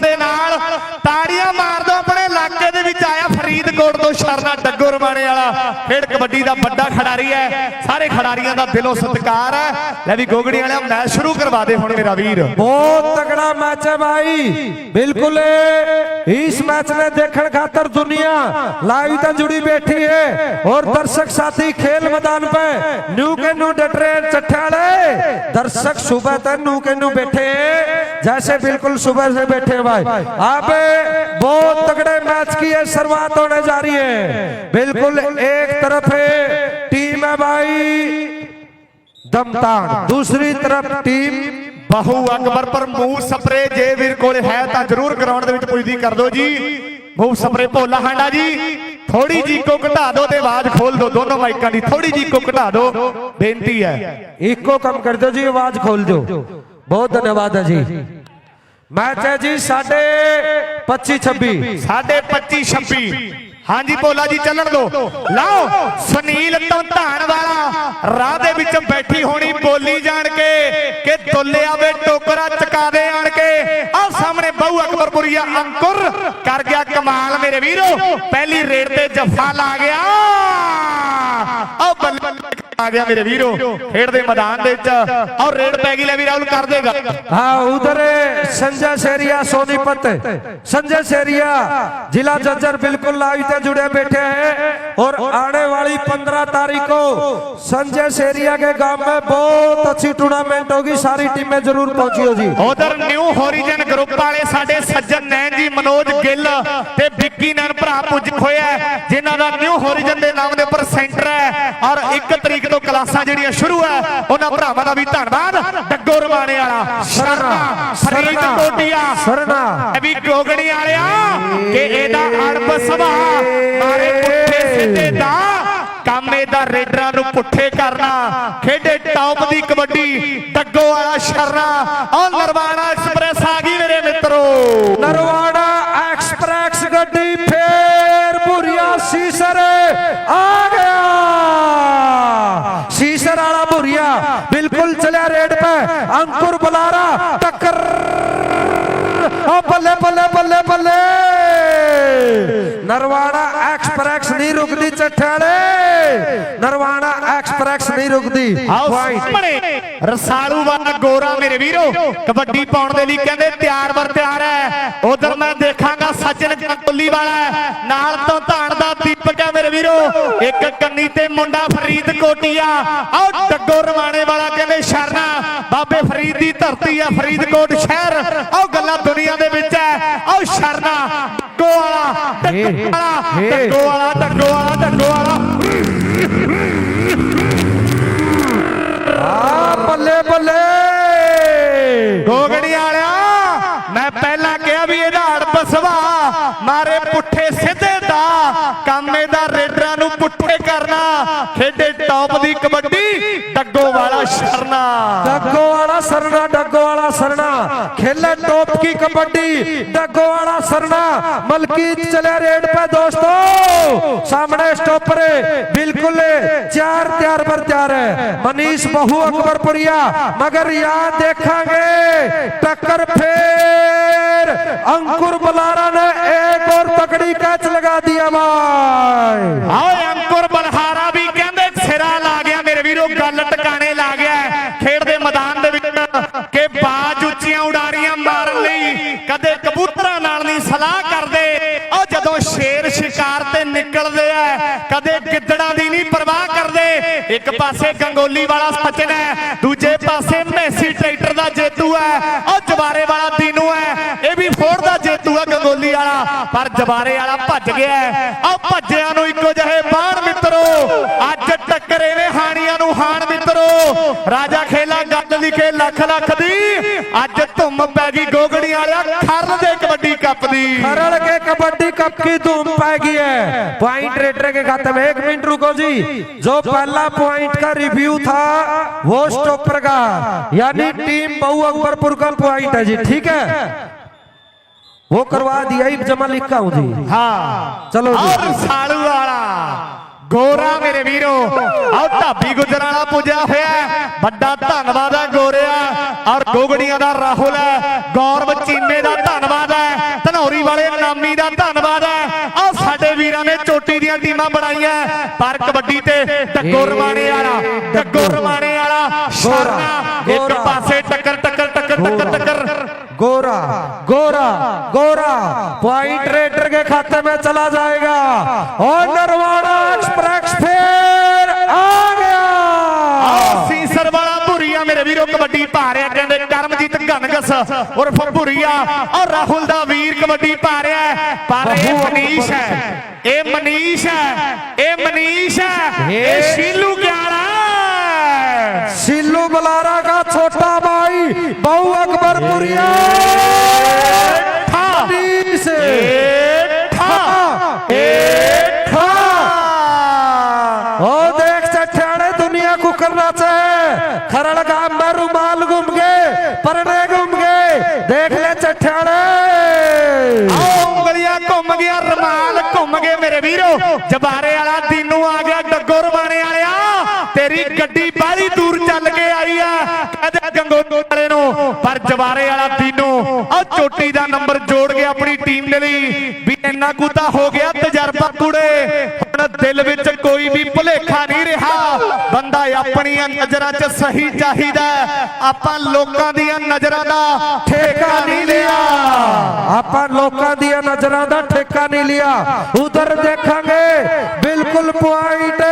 ਦੇ ਨਾਲ ਤਾੜੀਆਂ ਮਾਰ ਫਰੀਦਕੋਟ ਤੋਂ ਸ਼ਰਨਾ ਡੱਗੋ ਰਮਾਣੇ ਵਾਲਾ ਖੇਡ ਕਬੱਡੀ ਦਾ ਵੱਡਾ ਖਿਡਾਰੀ ਹੈ ਸਾਰੇ ਖਿਡਾਰੀਆਂ ਦਾ ਦਿਲੋਂ ਸਤਿਕਾਰ ਹੈ ਲੈ ਵੀ ਗੋਗੜੀ ਵਾਲਿਆ ਮੈਚ ਸ਼ੁਰੂ ਕਰਵਾ ਦੇ ਹੁਣ ਮੇਰਾ ਵੀਰ बहुत तगड़ा मैच है भाई बिल्कुल ए, इस मैच ने देखने खातर दुनिया लाइव तक जुड़ी बैठी है और दर्शक साथी खेल मैदान पे न्यू के न्यू डटरे चट्ठाले दर्शक सुबह तक न्यू के न्यू बैठे हैं जैसे बिल्कुल सुबह से बैठे हैं भाई आप बहुत तगड़े मैच की है शुरुआत होने जा रही है बिल्कुल एक तरफ है टीम है भाई दमतान दूसरी तरफ टीम ਬਾਹੂ ਅਕਬਰ ਪਰ ਮੂੰਹ ਸਪਰੇ ਜੇ ਵੀਰ ਕੋਲ ਹੈ ਤਾਂ ਜ਼ਰੂਰ ਗਰਾਊਂਡ ਦੇ ਵਿੱਚ ਪੁੱਜਦੀ ਕਰ ਦਿਓ ਜੀ ਮੂੰਹ ਸਪਰੇ ਭੋਲਾ ਹਾਂਡਾ ਜੀ ਥੋੜੀ ਜੀ ਕੋ ਘਟਾ ਦਿਓ ਤੇ ਆਵਾਜ਼ ਖੋਲ ਦਿਓ ਦੋਨੋਂ ਮਾਈਕਾਂ ਦੀ ਥੋੜੀ ਜੀ ਕੋ ਘਟਾ ਦਿਓ ਬੇਨਤੀ ਹੈ एक को कम कर दो जी आवाज खोल दो बहुत धन्यवाद है जी मैच है जी साढ़े पच्चीस छब्बीस ਸਾਢੇ 25 26 ਹਾਂਜੀ, ਭੋਲਾ ਜੀ, ਚੱਲਣ ਦਿਓ ਲਾਓ, ਸੁਨੀਲ ਧੰਧਾਨ ਵਾਲਾ ਰਾਹ ਦੇ ਵਿੱਚ ਬੈਠੀ ਹੋਣੀ ਬੋਲੀ ਜਾਣ ਕੇ ਕਿ ਦੁੱਲਿਆ ਵੇ ਟੋਕਰਾ ਚਕਾ ਦੇ ਆਣ ਕੇ। ਆਹ ਸਾਹਮਣੇ ਬਹੁ ਅਕਬਰਪੁਰੀਆ ਅੰਕੁਰ, ਕਰ ਗਿਆ ਕਮਾਲ ਮੇਰੇ ਵੀਰੋ। ਪਹਿਲੀ ਰੇਡ ਤੇ ਜੱਫਾ ਲਾ ਗਿਆ। ਆਹ ਆ ਗਿਆ ਮੇਰੇ ਵੀਰੋ ਖੇਡ ਦੇ ਮੈਦਾਨ ਦੇ ਵਿੱਚ ਔਰ ਰੇਡ ਪੈ ਗਈ ਲੈ ਵੀ ਰਾਹੁਲ ਕਰ ਦੇਗਾ हाँ उधर है संजय सेरिया सोनीपत संजय सेरिया जिला जज्जर बिल्कुल लाइव से जुड़े बैठे हैं और आने वाली पंद्रह तारीख को संजय सेरिया के गांव में बहुत अच्छी टूर्नामेंट होगी सारी टीमें जरूर पहुंची हो जी ਉਧਰ ਨਿਊ ਹੋਰੀਜਨ ਗਰੁੱਪ ਵਾਲੇ ਸਾਡੇ ਸੱਜਣ ਨੈਣ ਜੀ ਮਨੋਜ ਗਿੱਲ ਤੇ ਵਿੱਕੀ ਨੈਣ ਭਰਾ ਪੁੱਜ ਖੋਇਆ ਜਿਨ੍ਹਾਂ ਦਾ ਨਿਊ ਹੋਰੀਜਨ ਦੇ ਨਾਮ ਦੇ ਉੱਪਰ ਸੈਂਟਰ ਹੈ। ਔਰ 1 ਤਰੀਕ ਤੋਂ ਕਲਾਸਾਂ ਜਿਹੜੀਆਂ ਸ਼ੁਰੂ ਹੈ ਉਹਨਾਂ ਭਰਾਵਾਂ ਦਾ ਵੀ ਧੰਨਵਾਦ। ਡੱਗੋ ਰਮਾਣੇ ਵਾਲਾ ਸ਼ਰਨਾ ਫਰੀਦ ਕੋਟੀਆ ਸ਼ਰਨਾ। ਇਹ ਵੀ ਗੋਗਣੀ ਵਾਲਿਆ ਕਿ ਇਹਦਾ ਅੜਬ ਸਭਾ ਮਾਰੇ ਪੁੱਠੇ ਸਿੱਧੇ ਦਾ ਕੰਮ ਇਹਦਾ ਰੇਡਰਾਂ ਨੂੰ ਪੁੱਠੇ ਕਰਨਾ ਖੇਡੇ ਟੌਪ ਦੀ ਕਬੱਡੀ ਟੱਗੋ ਵਾਲਾ ਸ਼ਰਨਾ। ਔਰ ਨਰਵਾਣਾ ਐਕਸਪ੍ਰੈਸ ਆ ਗਈ ਮੇਰੇ ਮਿੱਤਰੋ। ਨਰਵਾਣਾ बिल्कुल चलिया रेड पे अंकुर बुलारा टक्कर ओ बल्ले बल्ले बल्ले बल्ले नरवाड़ा एक्सप्रेस नहीं रुकती चट्ठाले ਨਰਵਾਣਾ ਐਕਸਪ੍ਰੈਸ ਨਹੀਂ ਰੁਕਦੀ। ਸਾਹਮਣੇ ਰਸਾਲੂ ਵਾਲਾ ਗੋਰਾ ਮੇਰੇ ਵੀਰੋ ਕਬੱਡੀ ਪਾਉਣ ਦੇ ਲਈ ਕਹਿੰਦੇ ਤਿਆਰ ਵਰ ਤਿਆਰ ਹੈ। ਉਧਰ ਮੈਂ ਦੇਖਾਂਗਾ ਸਚਨ ਜੰਗੋਲੀ ਵਾਲਾ ਨਾਲ ਤੋਂ ਧਾਨ ਦਾ ਦੀਪਕ ਹੈ ਮੇਰੇ ਵੀਰੋ। ਇੱਕ ਕੰਨੀ ਤੇ ਮੁੰਡਾ ਫਰੀਦ ਕੋਟੀਆ ਆਓ ਡੱਗੋ ਰਵਾਣੇ ਵਾਲਾ ਕਹਿੰਦੇ ਸ਼ਰਨਾ। ਬਾਬੇ ਫਰੀਦ ਦੀ ਧਰਤੀ ਆ ਫਰੀਦਕੋਟ ਸ਼ਹਿਰ। ਆਓ ਗੱਲਾਂ ਦੁਨੀਆ ਦੇ ਵਿੱਚ ਹੈ ਆਓ ਸ਼ਰਨਾ ਡੱਗੋ ਵਾਲਾ ਡੱਗੋ ਵਾਲਾ ਡੱਗੋ ਵਾਲਾ ਡੱਗੋ ਵਾਲਾ ਡੱਗੋ ਵਾਲਾ ਆ ਬੱਲੇ। ਬੱਲੇ ਗੋਗੜੀ ਵਾਲਿਆ ਮੈਂ ਪਹਿਲਾਂ ਕਿਹਾ ਵੀ ਇਹਦਾ ਅੜਪ ਸੁਭਾ ਮਾਰੇ ਪੁੱਠੇ ਸਿੱਧੇ। ਘਾਟਾ ਕਾਮੇ ਦਾ ਰੇਡਰਾਂ ਨੂੰ ਪੁੱਠੇ ਕਰਨਾ, ਖੇਡੇ ਟੌਪ ਦੀ ਕਬੱਡੀ ਡੱਗੋ ਵਾਲਾ ਸਰਨਾ। ਡੱਗੋ ਵਾਲਾ ਸਰਨਾ ਡੱਗੋ ਵਾਲਾ ਸਰਨਾ। ਖੇਲੇ ਟੌਪ ਕੀ ਕਬੱਡੀ ਡੱਗੋ ਵਾਲਾ ਸਰਨਾ। ਮਲਕੀਤ ਚਲੇ ਰੇਡ ਪੇ ਦੋਸਤੋ। ਸਾਹਮਣੇ ਸਟਾਪਰ ਬਿਲਕੁਲ ਚਾਰ ਤਿਆਰ ਪਰ ਤਿਆਰ ਹੈ ਮਨੀਸ਼ ਬਹੂ ਅਕਬਰਪੁਰੀਆ, ਮਗਰ ਯਾਦ ਦੇਖਾਂਗੇ, ਟੱਕਰ ਫੇਰ। अंकुर बलारा ने एक और तकड़ी कैच लगा दिया भाई आओ अंकुर बलहारा भी कहते सिरा ला गया मेरे वीरों गल टकाने ला गया खेड दे मैदान दे विच के बाज ਉੱਚੀਆਂ ਉਡਾਰੀਆਂ ਮਾਰਨ ਲਈ ਕਦੇ ਕਬੂਤਰਾਂ ਨਾਲ ਨਹੀਂ ਸਲਾਹ ਕਰਦੇ। ਉਹ ਜਦੋਂ ਸ਼ੇਰ ਸ਼ਿਕਾਰ ਤੇ ਨਿਕਲਦੇ ਆ, ਕਦੇ ਗਿੱਦੜਾਂ ਦੀ ਨਹੀਂ ਪਰਵਾਹ ਕਰਦੇ। ਇੱਕ ਪਾਸੇ ਗੰਗੋਲੀ ਵਾਲਾ ਸਚਨ ਹੈ, ਦੂਜੇ ਪਾਸੇ ਮੈਸੀ ਟਰੈਕਟਰ ਦਾ ਜੇਤੂ ਹੈ। ਉਹ ਜਵਾਰੇ ਵਾਲਾ ਦੀਨੂ ਹੈ ਵੀ ਫੋੜ ਦਾ ਜੇਤੂ ਹੈ ਗੰਗੋਲੀ ਵਾਲਾ ਪਰ ਜਵਾਰੇ ਵਾਲਾ ਭੱਜ ਗਿਆ ਹੈ। ਉਹ ਭੱਜਿਆਂ ਨੂੰ ਇੱਕੋ ਜਿਹੇ ਬਾਣ ਮਿੱਤਰੋ ਅੱਜ ਟੱਕਰੇ ਨੇ ਹਾਣੀਆਂ ਨੂੰ ਹਾਣ ਮਿੱਤਰੋ ਰਾਜਾ ਖੇਲਾ ਗੱਲ ਲਿਖੇ ਲੱਖ ਲੱਖ ਦੀ ਅੱਜ ਧੁੰਮ ਪੈ ਗਈ ਗੋਗੜੀ ਵਾਲਿਆ ਖਰਨ ਦੇ ਕਬੱਡੀ ਕੱਪ ਦੀ खरड़ के कबड्डी कप की धूम पाएगी है पॉइंट रेडर के खाते में एक मिनट रुको जी जो पहला पॉइंट का रिव्यू था वो स्टॉपर का यानी टीम बहु अकबरपुर का पॉइंट है जी ठीक है वो करवा दिया जमा लिखा हूँ। जी हाँ। चलो और साड़ू वाला ਗੋਰਾ ਮੇਰੇ ਵੀਰੋ ਆਹ ਢਾਬੀ ਗੁਜਰਾਲਾ ਪੁੱਜਿਆ ਹੋਇਆ ਵੱਡਾ ਧੰਨਵਾਦ ਹੈ ਗੋਰਿਆ ਔਰ ਗੋਗੜੀਆਂ ਦਾ ਰਾਹੁਲ ਹੈ ਗੌਰਵ ਚੀਮੇ ਦਾ ਧੰਨਵਾਦ ਹੈ ਧਨੌਰੀ ਵਾਲੇ ਨਾਮੀ ਦਾ ਧੰਨਵਾਦ ਹੈ ਆ ਸਾਡੇ ਵੀਰਾਂ ਨੇ ਚੋਟੀ ਦੀਆਂ ਟੀਮਾਂ ਬਣਾਈਆਂ ਪਰ ਕਬੱਡੀ ਤੇ ਡੱਗੋ ਵਾਲਾ ਡੱਗੋ ਵਾਲਾ ਸ਼ਰਨਾ ਇੱਕ ਪਾਸੇ गोरा गोरा गोरा पॉइंट रेडर के खाते में चला जाएगा और नरवाड़ा एक्सप्रेस फिर आ गया ਆਹ ਸੀਸਰ ਵਾਲਾ ਭੁਰੀਆ ਮੇਰੇ ਵੀਰੋ ਕਬੱਡੀ ਪਾ ਰਿਹਾ ਕਹਿੰਦੇ ਕਰਮਜੀਤ ਘਨਗਸ ਉਰਫ ਭੁਰੀਆ ਔਰ ਰਾਹੁਲ ਦਾ ਵੀਰ ਕਬੱਡੀ ਪਾ ਰਿਹਾ ਹੈ। ਪਰ ਇਹ ਮਨੀਸ਼ ਹੈ ਇਹ ਮਨੀਸ਼ ਹੈ ਇਹ ਮਨੀਸ਼ ਹੈ ਇਹ ਸ਼ੀਲੂ ਗਿਆਲਾ ਹੈ। सिल्लू बलारा का छोटा भाई बहु अकबरपुरिया से देख सठियाड़े दुनिया को करना चाहे खरड़ का अंबर रुमाल घूम गए परने घूम गए देख ले चठियाड़े आओ उंगलियां घूम गया रुमाल घूम गए मेरे वीरो जबारे वाला दिनू आ गया ਤੇਰੀ ਗੱਡੀ ਬਾਹਲੀ ਦੂਰ ਚੱਲ ਕੇ ਆਈ ਆ ਕਦੇ ਗੰਗੋ ਵਾਲੇ ਨੂੰ, ਪਰ ਜਵਾਰੇ ਵਾਲਾ ਦੀਨੂ ਆ ਚੋਟੀ ਦਾ ਨੰਬਰ ਜੋੜ ਗਿਆ ਆਪਣੀ ਟੀਮ ਦੇ ਲਈ, ਵੀ ਇੰਨਾ ਕੁ ਤਾਂ ਹੋ ਗਿਆ ਤਜਰਬਾ ਕੁੜੇ। ਹੁਣ ਦਿਲ ਵਿੱਚ ਕੋਈ ਵੀ ਭੁਲੇਖਾ ਨਹੀਂ ਰਿਹਾ। ਬੰਦਾ ਆਪਣੀਆਂ ਨਜ਼ਰਾਂ 'ਚ ਸਹੀ ਚਾਹੀਦਾ ਆਪਾਂ ਲੋਕਾਂ ਦੀਆਂ ਨਜ਼ਰਾਂ ਦਾ ਠੇਕਾ ਨਹੀਂ ਲਿਆ। ਆਪਾਂ ਲੋਕਾਂ ਦੀਆਂ ਨਜ਼ਰਾਂ ਦਾ ਠੇਕਾ ਨਹੀਂ ਲਿਆ। ਉਧਰ ਦੇਖਾਂਗੇ, ਬਿਲਕੁਲ ਪੁਆਇੰਟ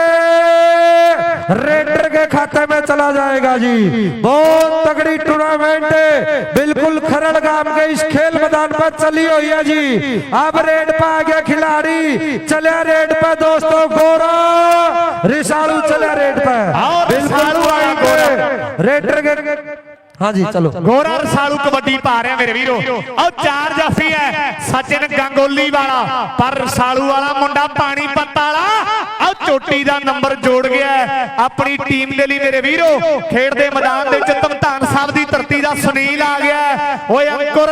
रेडर के खाते में चला जाएगा जी बहुत तगड़ी टूर्नामेंट बिल्कुल खरड़ गांव के इस खेल मैदान पर चली हुई है जी अब रेड पर आ गया खिलाड़ी चले रेड पर दोस्तों गोरा रिसालू चले रेड पे आओ, रिसालू आया गोरा। रेडर के ਹਾਂਜੀ ਚਲੋ। ਗੋਰਾ ਰਸਾਲੂ ਕਬੱਡੀ ਪਾ ਰਿਹਾ ਮੇਰੇ ਵੀਰੋ। ਆਹ ਚਾਰ ਜਾਫੀ ਹੈ ਸਚਿਨ ਗੰਗੋਲੀ ਵਾਲਾ। ਪਰ ਰਸਾਲੂ ਵਾਲਾ ਮੁੰਡਾ ਪਾਣੀ ਪੱਤਾ ਵਾਲਾ। ਆਹ ਚੋਟੀ ਦਾ ਨੰਬਰ ਜੋੜ ਗਿਆ ਆਪਣੀ ਟੀਮ ਦੇ ਲਈ ਮੇਰੇ ਵੀਰੋ ਖੇਡ ਦੇ ਮੈਦਾਨ ਦੇ ਵਿੱਚ ਧਮਤਾਨ ਸਾਹਿਬ ਦੀ ਧਰਤੀ ਦਾ ਸੁਨੀਲ ਆ ਗਿਆ ਓਏ ਅੰਕੁਰ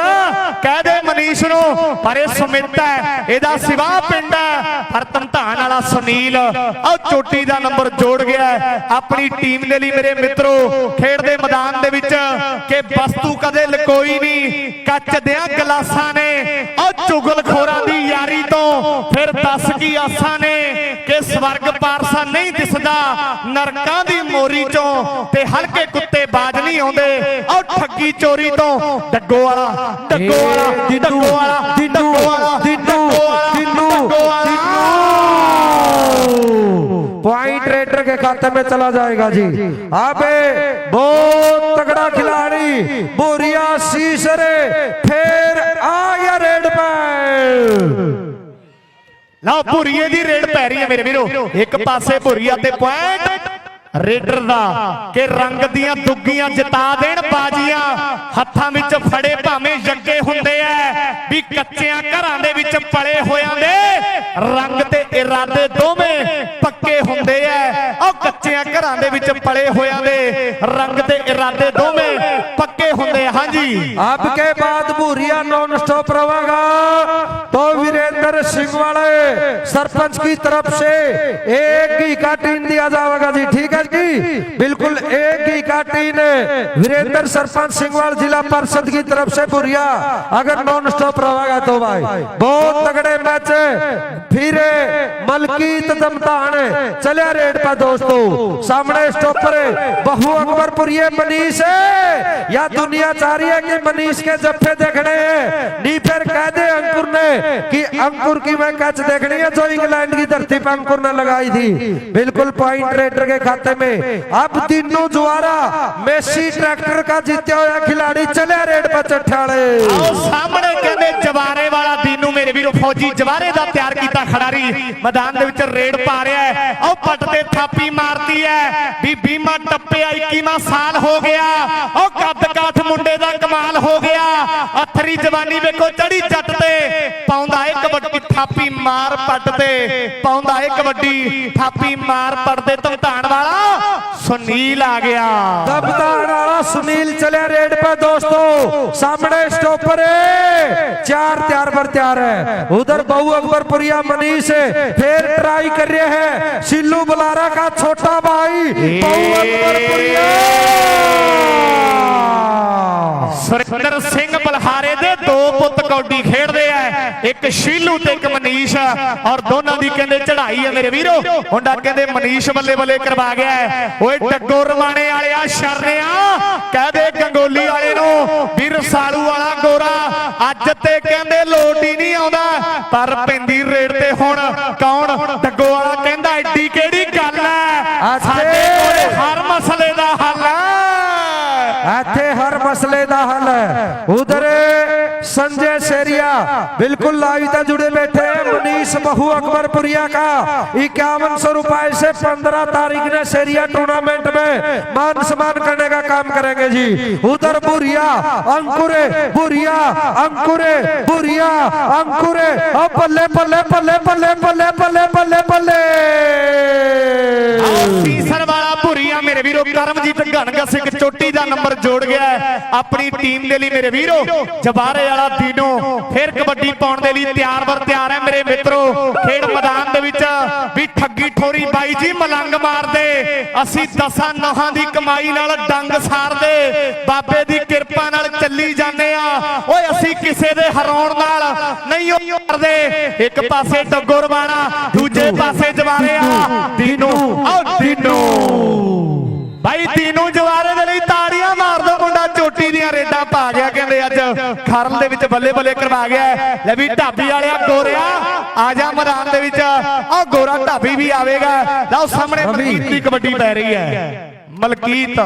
ਕਹਿ ਦੇ ਮਨੀਸ਼ ਨੂੰ ਪਰ ਇਹ ਸੁਮਿਤ ਹੈ। ਇਹਦਾ ਸਿਵਾ ਪਿੰਡ ਹੈ। ਪਰ ਧਮਤਾਨ ਵਾਲਾ ਸੁਨੀਲ ਆਹ ਚੋਟੀ ਦਾ ਨੰਬਰ ਜੋੜ ਗਿਆ ਆਪਣੀ ਟੀਮ ਦੇ ਲਈ ਮੇਰੇ ਮਿੱਤਰੋ ਖੇਡ ਦੇ ਮੈਦਾਨ ਦੇ ਵਿੱਚ ਕਿ ਵਸਤੂ ਕਦੇ ਲਕੋਈ ਨਹੀਂ ਕੱਚ ਦਿਆਂ ਗਲਾਸਾਂ ਨੇ। ਉਹ ਚੁਗਲਖੋਰਾਂ ਦੀ ਯਾਰੀ ਤੋਂ ਫਿਰ ਦੱਸ ਕੀ ਆਸਾਂ ਨੇ ਕਿ ਸਵਰਗ ਪਾਰਸਾ ਨਹੀਂ ਦਿਸਦਾ ਨਰਕਾਂ ਦੀ ਮੋਰੀ ਚੋਂ ਤੇ ਹਲਕੇ ਕੁੱਤੇ ਬਾਜ ਨਹੀਂ ਆਉਂਦੇ। ਉਹ ਠੱਗੀ ਚੋਰੀ ਤੋਂ ਡੱਗੋ ਵਾਲਾ ਡੱਗੋ ਵਾਲਾ ਡੱਗੋ ਵਾਲਾ के खाते में चला जाएगा जी अबे बहुत तगड़ा खिलाड़ी बोरिया सीसरे फिर आ गया रेड पर ਲਓ ਭੁਰੀਏ ਦੀ ਰੇਡ ਪੈ ਰਹੀ ਹੈ ਮੇਰੇ ਵੀਰੋ ਇੱਕ ਪਾਸੇ ਭੁਰੀਆ ਤੇ ਪੁਆਇੰਟ ਰੇਡਰ ਦਾ ਕਿ ਰੰਗ ਦੀਆਂ ਦੁੱਗੀਆਂ ਜਿਤਾ ਦੇਣ ਬਾਜੀਆਂ ਹੱਥਾਂ ਵਿੱਚ ਫੜੇ ਭਾਵੇਂ ਜੱਗੇ ਹੁੰਦੇ ਐ ਵੀ ਕੱਚਿਆਂ ਘਰਾਂ ਦੇ ਵਿੱਚ ਪਲੇ ਹੋਇਆਂ ਦੇ ਰੰਗ ਤੇ ਇਰਾਦੇ ਦੋਵੇਂ ਪੱਕੇ ਹੁੰਦੇ ਐ ਉਹ ਕੱਚਿਆਂ ਘਰਾਂ ਦੇ ਵਿੱਚ ਪਲੇ ਹੋਇਆਂ ਦੇ ਰੰਗ ਤੇ ਇਰਾਦੇ ਦੋਵੇਂ ਪੱਕੇ ਹੁੰਦੇ ਆ। ਹਾਂਜੀ अब के बाद बुरिया नॉन स्टॉप रहेगा तो वीरेंद्र सिंह वाले सरपंच की तरफ से एक घी का टीन दिया जाएगा जी ठीक है जी बिल्कुल एक घी का टीन वीरेंद्र सरपंच सिंहवाल जिला परिषद की तरफ़ से बुरिया अगर नॉन स्टॉप रहेगा तो भाई बहुत तगड़े मैच है। फिर मलकीत दमतान चले रेड पर दोस्तों सामने स्टॉपर बहु अकबरपुर ये मनीष है। या दुनिया चाह रही है कि मनीष के जफ्फे देखने हैं। नी फिर कह दे अंकुर ने कि अंकुर की मैं कैच देखनी है जो इंग्लैंड की धरती पर अंकुर ने लगाई थी। बिल्कुल पॉइंट रेडर के खाते में अब तीनों जुआरा मेसी ट्रैक्टर का जीते हुए खिलाड़ी चले रेड पर चट्ठाले ਆਓ ਸਾਹਮਣੇ ਕਹਿੰਦੇ ਜਵਾਰੇ ਵਾਲਾ ਦੀਨੂ ਮੇਰੇ ਵੀਰੋ ਫੌਜੀ ਜਵਾਰੇ ਦਾ ਤਿਆਰ ਕੀਤਾ ਖਿਡਾਰੀ ਮੈਦਾਨ ਦੇ ਵਿੱਚ ਰੇਡ ਪਾ ਰਿਹਾ ਹੈ ਉਹ ਪੱਟ ਤੇ ਥਾਪੀ ਮਾਰਦੀ ਹੈ ਵੀ ਬੀਮਾ ਟੱਪਿਆ 21ਵਾਂ ਸਾਲ ਹੋ ਗਿਆ ਉਹ ਕੱਦ ਕਾਠ ਮੁੰਡੇ ਦਾ ਕਮਾਲ ਹੋ ਗਿਆ ਅਥਰੀ ਜਵਾਨੀ ਵੇਖੋ ਚੜੀ ਜੱਟ ਤੇ ਪਾਉਂਦਾ ਏ ਕਬੱਡੀ ਥਾਪੀ ਮਾਰ ਪੱਟ ਤੇ ਪਾਉਂਦਾ ਏ ਕਬੱਡੀ ਥਾਪੀ ਮਾਰ ਪੱਟ ਤੇ ਧਮਧਾਨ ਵਾਲਾ ਸੁਨੀਲ ਆ ਗਿਆ दबदार वाला सुनील चले रेड पे दोस्तों सामने स्टॉपर है चार त्यार पर त्यार है उधर बहु अकबरपुरिया मनीष है फिर ट्राई कर रहे हैं सिल्लू बलारा का छोटा भाई बहु अकबरपुरिया ਸੁਰਿੰਦਰ ਸਿੰਘ ਬਲਹਾਰੇ ਦੇ ਦੋ ਪੁੱਤ ਕੌਡੀ ਖੇਡਦੇ ਐ ਇੱਕ ਸ਼ੀਲੂ ਤੇ ਇੱਕ ਮਨੀਸ਼ ਔਰ ਦੋਨਾਂ ਦੀ ਕਹਿੰਦੇ ਚੜ੍ਹਾਈ ਹੈ ਮੇਰੇ ਵੀਰੋ ਮੁੰਡਾ ਕਹਿੰਦੇ ਮਨੀਸ਼ ਬੱਲੇ ਬੱਲੇ ਕਰਵਾ ਗਿਆ ਗਿਆ ਓਏ ਟੱਗੋ ਰਵਾਣੇ ਵਾਲਿਆ ਸ਼ਰਨਿਆ ਕਹਿ ਗੰਗੋਲੀ ਵਾਲੇ ਨੂੰ ਵੀ ਰਸਾਲੂ ਵਾਲਾ ਗੋਰਾ। ਅੱਜ ਤੇ ਕਹਿੰਦੇ ਲੋਟ ਹੀ ਨਹੀਂ ਆਉਂਦਾ। ਪਰ ਪੈਂਦੀ ਰੇਡ ਤੇ ਹੁਣ ਕੌਣ? ਟੱਗੋ ਵਾਲਾ ਕਹਿੰਦਾ ਐਡੀ ਕਿਹੜੀ ਗੱਲ ਹੈ? ਸਾਡੇ ਕੋਲੇ ਹਰ ਮਸਲੇ ਦਾ ਹੱਲ ਇੱਥੇ ਹਰ ਮਸਲੇ ਦਾ ਹੱਲ ਹੈ। ਉਧਰ ਸੰਜੇ ਸੇਰੀਆ ਬਿਲਕੁਲ ਲਾਈਵ ਤਾਂ ਜੁੜੇ ਬੈਠੇ। इस बहु अकबरपुरिया का इक्यावन सौ रुपए से पंद्रह तारीख ने सेरिया टूर्नामेंट में मान सम्मान करने का काम करेंगे जी। उधर बुरिया, अंकुरे बुरिया अंकुरे बुरिया, अंकुरे पल्ले पल्ले पल्ले पल्ले पल्ले पल्ले पल्ले पल्ले। तीसर वाला ਮੇਰੇ ਵੀਰੋ, ਕਰਮਜੀਤ ਘਣਗਾ ਸਿੰਘ ਚੋਟੀ ਦਾ ਨੰਬਰ ਜੋੜ ਗਿਆ ਆਪਣੀ ਟੀਮ ਦੇ ਲਈ ਮੇਰੇ ਵੀਰੋ ਜਬਾਰੇ ਵਾਲਾ ਦੀਨੋ, ਫਿਰ ਕਬੱਡੀ ਪਾਉਣ ਦੇ ਲਈ ਤਿਆਰ ਬਰ ਤਿਆਰ ਹੈ ਮੇਰੇ ਮਿੱਤਰੋ। ਖੇਡ ਮੈਦਾਨ ਦੇ ਵਿੱਚ ਵੀ ਠੱਗੀ ਠੋਰੀ ਬਾਈ ਜੀ ਮਲੰਗ ਮਾਰਦੇ। ਅਸੀਂ ਦਸਾਂ ਨਹਾਂ ਦੀ ਕਮਾਈ ਨਾਲ ਡੰਗ ਸਾਰਦੇ। ਬਾਬੇ ਦੀ ਕਿਰਪਾ ਨਾਲ ਚੱਲੀ ਜਾਂਦੇ ਆ। ਓਏ, ਅਸੀਂ ਕਿਸੇ ਦੇ ਹਰਾਉਣ ਨਾਲ ਨਹੀਂ ਉਹ ਕਰਦੇ। ਇੱਕ ਪਾਸੇ ਡੱਗੋ ਰਵਾਣਾ ਦੂਜੇ ਪਾਸੇ ਜਵਾਰੇ ਆ। ਦੀਨੂ, ਆਓ ਦੀਨੂ। ਭਾਈ ਦੀਨੂ ਜਵਾਰੇ ਦੇ ਲਈ ਤਾੜੀਆਂ ਮਾਰ ਦੋ ਮੁੰਡਾ ਚੋਟੀ ਦੀਆਂ ਰੇਡਾਂ ਪਾ ਗਿਆ ਕਹਿੰਦੇ ਅੱਜ। ਖਰਲ ਦੇ ਵਿੱਚ ਬੱਲੇ ਬੱਲੇ ਕਰਵਾ ਗਿਆ। ਲੈ ਵੀ ਢਾਬੀ ਵਾਲਿਆ ਗੋਰਿਆ ਆ ਜਾ ਮੈਦਾਨ ਦੇ ਵਿੱਚ। ਆ ਗੋਰਾ ਢਾਬੀ ਵੀ ਆਵੇਗਾ। ਲਓ ਸਾਹਮਣੇ ਦੀ ਕਬੱਡੀ ਪੈ ਰਹੀ ਹੈ। ਮਲਕੀਤ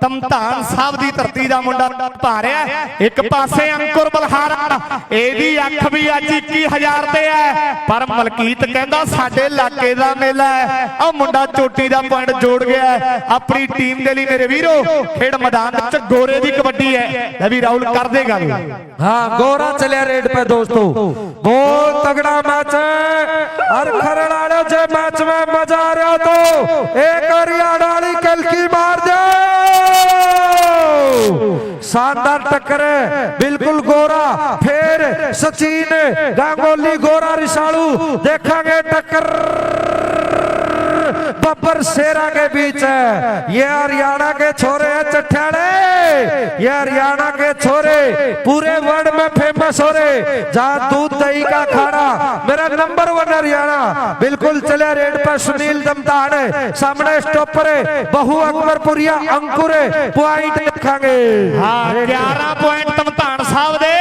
ਤਮਤਾਨ ਸਾਹਿਬ ਦੀ ਧਰਤੀ ਦਾ ਮੁੰਡਾ ਭਾਰਿਆ। ਇੱਕ ਪਾਸੇ ਅੰਕੁਰ ਬਲਹਾਰਾ ਇਹਦੀ ਅੱਖ ਵੀ ਅੱਜ 21000 ਤੇ ਹੈ। ਪਰ ਮਲਕੀਤ ਕਹਿੰਦਾ ਸਾਡੇ ਇਲਾਕੇ ਦਾ ਮੇਲਾ ਹੈ। ਉਹ ਮੁੰਡਾ ਚੋਟੀ ਦਾ ਪੁਆਇੰਟ ਜੋੜ ਗਿਆ ਆਪਣੀ ਟੀਮ ਦੇ ਲਈ ਮੇਰੇ ਵੀਰੋ ਖੇਡ ਮੈਦਾਨ ਵਿੱਚ ਗੋਰੇ ਦੀ ਕਬੱਡੀ ਹੈ। ਲੈ ਵੀ ਰਾਹੁਲ ਕਰਦੇ ਗੱਲ ਹਾਂ ਗੋਰਾ ਚੱਲਿਆ ਰੇਡ ਪੇ ਦੋਸਤੋ। ਬਹੁਤ ਤਗੜਾ ਮੈਚ અર ખરડાળ્યો છે પાંચમે મજા રહ્યો તો એક હરિયાણાની કલકી માર દે शानदार टक्कर है बिल्कुल गोरा फिर सचिन गांगोली गोरा रिसाड़ू देखेंगे टक्कर बब्बर शेरा के बीच है ये हरियाणा के छोरे हैं चट्ठाड़े ये हरियाणा के छोरे पूरे वर्ल्ड में फेमस हो रहे जहाँ दूध दही का खाना मेरा नंबर वन हरियाणा बिल्कुल चले रेड पर सुनील दमदान है सामने स्टॉपर है बहु अकबरपुरिया अंकुर है पॉइंट देखेंगे ਹਾਂ 11 ਪੁਆਇੰਟ ਤਮਤਾਨ ਸਾਹਿਬ ਦੇ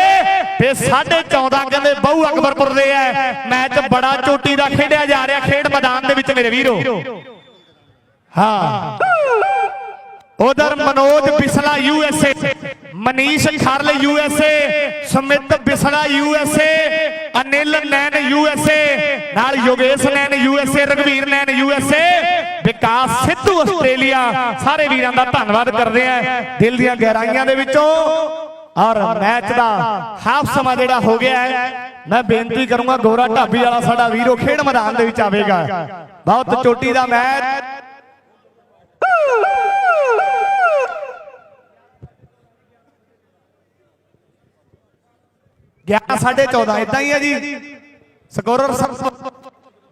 ਤੇ 14.5 ਕਹਿੰਦੇ ਬਹੁ ਅਕਬਰਪੁਰ ਦੇ ਐ ਮੈਚ ਬੜਾ ਚੋਟੀ ਦਾ ਖੇਡਿਆ ਜਾ ਰਿਹਾ ਖੇਡ ਮੈਦਾਨ ਦੇ ਵਿੱਚ ਮੇਰੇ ਵੀਰੋ ਹਾਂ। ਉਧਰ Manoj Bisla USA Manish Kharal USA Samit Bisla USA Anil Nain USA ਨਾਲ Yogesh Nain USA Ragveer Nain USA Vikas Sidhu Australia. ਸਾਰੇ ਵੀਰਾਂ ਦਾ ਧੰਨਵਾਦ ਕਰਦੇ ਆ। ਦਿਲ ਦੀਆਂ ਗਹਿਰਾਈਆਂ ਦੇ ਵਿੱਚੋਂ ਔਰ ਮੈਚ ਦਾ ਹਾਫ ਸਮਾਂ ਜਿਹੜਾ ਹੋ ਗਿਆ ਹੈ, ਮੈਂ ਬੇਨਤੀ ਕਰੂੰਗਾ ਗੋਰਾ ਢਾਬੀ ਵਾਲਾ ਸਾਡਾ ਵੀਰੋ ਖੇਡ ਮੈਦਾਨ ਦੇ ਵਿੱਚ ਆਵੇਗਾ। ਬਹੁਤ ਚੋਟੀ ਦਾ ਮੈਚ। 11 14.5 ਇਦਾਂ ਹੀ ਹੈ ਜੀ। ਸਕੋਰਰ ਸਰ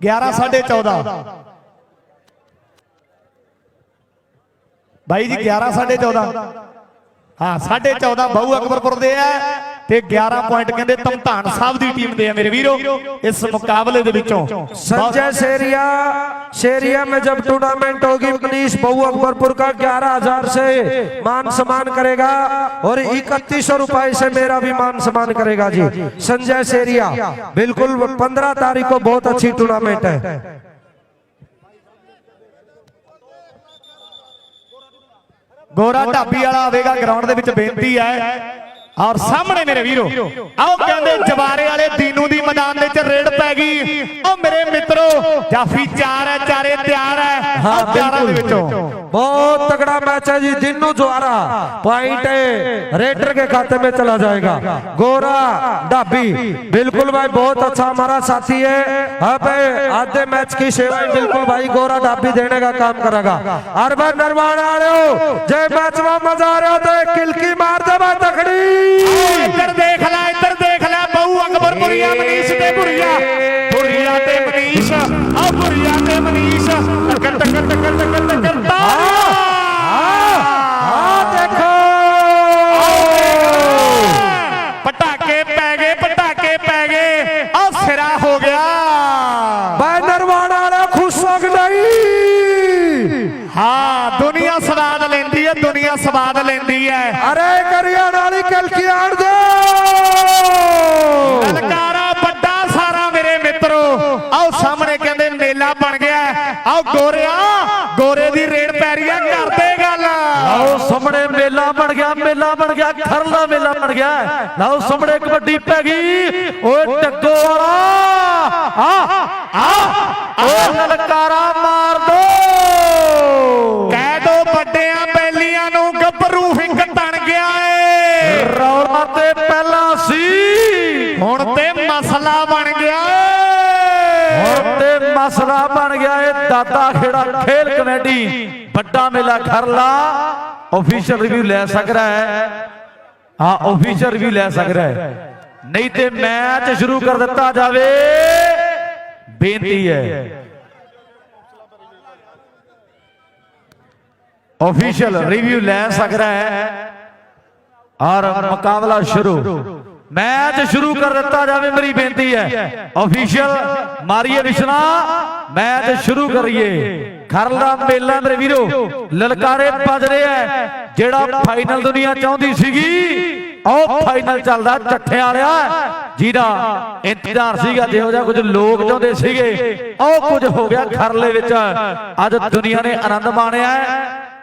11 14.5 ਬਾਈ ਜੀ 11 14.5 ਹਾਂ 14.5 ਬਹੁ ਅਕਬਰਪੁਰ ਦੇ ਆ। ਤੇ 11 ਪੁਆਇੰਟ ਕਹਿੰਦੇ ਤਮਤਾਨ ਸਾਹਿਬ ਦੀ ਟੀਮ ਦੇ ਆ ਮੇਰੇ ਵੀਰੋ ਇਸ ਮੁਕਾਬਲੇ ਦੇ ਵਿੱਚੋਂ संजय शेरिया शेरिया में जब टूर्नामेंट होगी मनीष बहु अकबरपुर का ग्यारह हजार से मान सम्मान करेगा और इकतीस सौ रुपए से मेरा भी मान सम्मान करेगा जी संजय शेरिया बिल्कुल पंद्रह तारीख को बहुत अच्छी टूर्नामेंट है ਗੋਰਾ ਢਾਬੀ ਵਾਲਾ ਆਵੇਗਾ ਗਰਾਊਂਡ ਦੇ ਵਿੱਚ ਬੇਨਤੀ ਹੈ ਔਰ ਸਾਹਮਣੇ ਮੇਰੇ ਵੀਰੋ ਆਓ ਕਹਿੰਦੇ ਜਵਾਰੇ ਵਾਲੇ ਦੀਨੂ ਦੀ ਮੈਦਾਨ ਦੇ ਵਿੱਚ ਰੇਡ ਪੈ ਗਈ ਉਹ ਮੇਰੇ ਮਿੱਤਰੋ ਜਾਫੀ ਚਾਰ ਹੈ ਚਾਰੇ ਤਿਆਰ ਹੈ हाँ ਆਹ ਚਾਰਾਂ ਦੇ बिल्कुल ਵਿੱਚੋਂ बहुत तगड़ा मैच है जी दिन्नू द्वारा पॉइंट रेडर के खाते में चला जाएगा गोरा डाबी बिल्कुल भाई बहुत अच्छा हमारा साथी है अब आधे मैच की सेवाएं बिल्कुल भाई गोरा डाबी देने का काम करेगा अरबन निर्माण आ रहे हो जय मैच में मजा आ रहा हो तो एक किलकी मार दे भाई तकड़ी ਇੱਧਰ ਦੇਖ ਲੈ ਇੱਧਰ ਦੇਖ ਲੈ ਬਹੁ ਅਕਬਰ ਪੁਰੀਆ ਮਨੀਸ਼ ਤੇ ਪੁਰੀਆ ਪੁਰੀਆ ਤੇ ਮਨੀਸ਼ ਆ ਪੁਰੀਆ ਤੇ ਮਨੀਸ਼। ਟੱਕਰ ਟੱਕਰ ਟੱਕਰ ਟੱਕਰ ਟੱਕਰ ਪਟਾਕੇ ਪੈ ਗਏ ਪਟਾਕੇ ਪੈ ਗਏ। ਆ ਸਿਰਾ ਹੋ ਗਿਆ। ਬੈਨਰਵਾਣ ਵਾਲਾ ਖੁਸ਼ ਹੋ ਗਈ ਹਾਂ ਦੁਨੀਆ ਸਵਾਦ ਲੈਂਦੀ ਹੈ ਦੁਨੀਆ ਸਵਾਦ ਲੈਂਦੀ ਹੈ। ਅਰੇ ਆਓ ਗੋਰਿਆ, ਗੋਰੇ ਦੀ ਰੇਡ ਪੈ ਰਹੀ ਆ, ਕਰਦੇ ਗੱਲ। ਲਓ ਸਾਹਮਣੇ ਮੇਲਾ ਬਣ ਗਿਆ, ਮੇਲਾ ਬਣ ਗਿਆ, ਖਰਲਾ ਮੇਲਾ ਬਣ ਗਿਆ। ਲਓ ਸਾਹਮਣੇ ਕਬੱਡੀ ਪੈ ਗਈ। ਓਏ ਟੱਗੋ ਵਾਲਾ, ਆ ਆ ਓਏ ਲਲਕਾਰਾ ਮਾਰ ਦੋ ਕਹਿ ਦੋ ਵੱਡਿਆਂ ਬੈਲੀਆਂ ਨੂੰ ਗੱਭਰੂ ਹਿੰਗ ਤਣ ਗਿਆ ਏ ਰੌਲਾ ਤੇ ਪਹਿਲਾਂ ਸੀ ਹੁਣ ਤੇ ਮਸਲਾ ਬਣ ਗਿਆ ਏ ਹੁਣ ਤੇ ਮਸਲਾ ਬਣ ਗਿਆ ਏ ਦਾਦਾ ਖੇੜਾ, ਖੇਲ ਕਮੇਟੀ ਵੱਡਾ ਮੇਲਾ ਖਰਲਾ ਆਫੀਸ਼ੀਅਲ ਰਿਵਿਊ ਲੈ ਸਕਦਾ ਹੈ। ਹਾਂ ਆਫੀਸ਼ੀਅਲ ਰਿਵਿਊ ਲੈ ਸਕਦਾ ਹੈ। ਨਹੀਂ ਤੇ ਮੈਚ ਸ਼ੁਰੂ ਕਰ ਦਿੱਤਾ ਜਾਵੇ। ਬੇਨਤੀ ਹੈ। ਆਫੀਸ਼ੀਅਲ ਰਿਵਿਊ ਲੈ ਸਕਦਾ ਹੈ। ਔਰ ਮੁਕਾਬਲਾ ਸ਼ੁਰੂ। ਮੈਚ ਸ਼ੁਰੂ ਕਰ ਦਿੱਤਾ ਜਾਵੇ ਮੇਰੀ ਬੇਨਤੀ ਹੈ। ਆਫੀਸ਼ੀਅਲ ਮਾਰੀਏ ਵਿਸ਼ਨਾ ਮੈਚ ਸ਼ੁਰੂ ਕਰੀਏ। ਖਰਲਾ ਮੇਲਾ ਮੇਰੇ ਵੀਰੋ। ਲਲਕਾਰੇ ਵੱਜ ਰਿਹਾ ਹੈ। ਜਿਹੜਾ ਫਾਈਨਲ ਦੁਨੀਆ ਚਾਹੁੰਦੀ ਸੀਗੀ ਉਹ ਫਾਈਨਲ ਚੱਲਦਾ ਚੱਠਿਆਂ ਵਾਲਿਆ। ਜਿਹਦਾ ਇੰਤਜ਼ਾਰ ਸੀਗਾ ਜਿਹੋ ਜਿਹਾ ਕੁਝ ਲੋਕ ਚਾਹੁੰਦੇ ਸੀਗੇ। ਉਹ ਕੁਝ ਹੋ ਗਿਆ ਖਰਲੇ ਵਿੱਚ। ਅੱਜ ਦੁਨੀਆ ਨੇ ਆਨੰਦ ਮਾਣਿਆ